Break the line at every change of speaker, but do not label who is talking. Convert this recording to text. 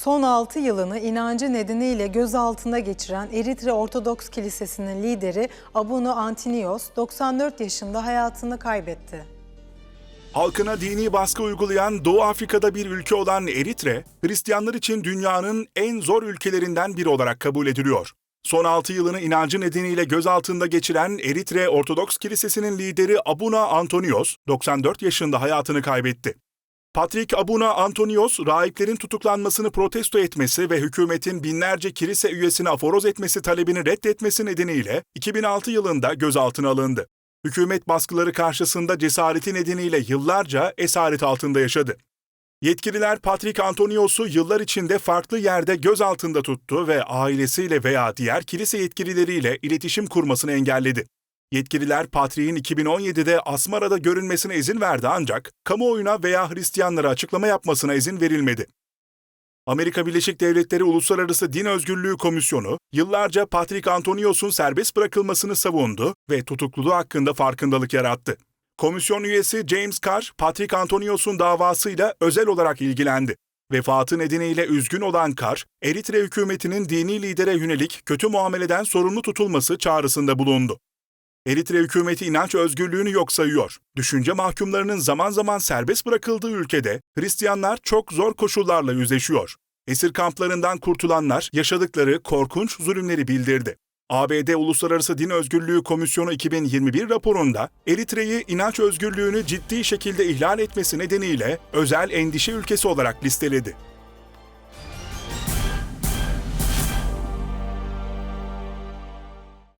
Son 6 yılını inancı nedeniyle gözaltında geçiren Eritre Ortodoks Kilisesi'nin lideri Abunu Antinios 94 yaşında hayatını kaybetti.
Halkına dini baskı uygulayan Doğu Afrika'da bir ülke olan Eritre, Hristiyanlar için dünyanın en zor ülkelerinden biri olarak kabul ediliyor. Son 6 yılını inancı nedeniyle gözaltında geçiren Eritre Ortodoks Kilisesi'nin lideri Abuna Antonios, 94 yaşında hayatını kaybetti. Patrik Abuna Antonios, rahiplerin tutuklanmasını protesto etmesi ve hükümetin binlerce kilise üyesini aforoz etmesi talebini reddetmesi nedeniyle 2006 yılında gözaltına alındı. Hükümet baskıları karşısında cesareti nedeniyle yıllarca esaret altında yaşadı. Yetkililer Patrick Antonios'u yıllar içinde farklı yerde gözaltında tuttu ve ailesiyle veya diğer kilise yetkilileriyle iletişim kurmasını engelledi. Yetkililer Patrick'in 2017'de Asmara'da görünmesine izin verdi ancak kamuoyuna veya Hristiyanlara açıklama yapmasına izin verilmedi. Amerika Birleşik Devletleri Uluslararası Din Özgürlüğü Komisyonu yıllarca Patrick Antonios'un serbest bırakılmasını savundu ve tutukluluğu hakkında farkındalık yarattı. Komisyon üyesi James Carr, Patrick Antonios'un davasıyla özel olarak ilgilendi. Vefatı nedeniyle üzgün olan Carr, Eritre hükümetinin dini lidere yönelik kötü muameleden sorumlu tutulması çağrısında bulundu. Eritre hükümeti inanç özgürlüğünü yok sayıyor. Düşünce mahkumlarının zaman zaman serbest bırakıldığı ülkede Hristiyanlar çok zor koşullarla yüzleşiyor. Esir kamplarından kurtulanlar yaşadıkları korkunç zulümleri bildirdi. ABD Uluslararası Din Özgürlüğü Komisyonu 2021 raporunda Eritre'yi inanç özgürlüğünü ciddi şekilde ihlal etmesi nedeniyle özel endişe ülkesi olarak listeledi.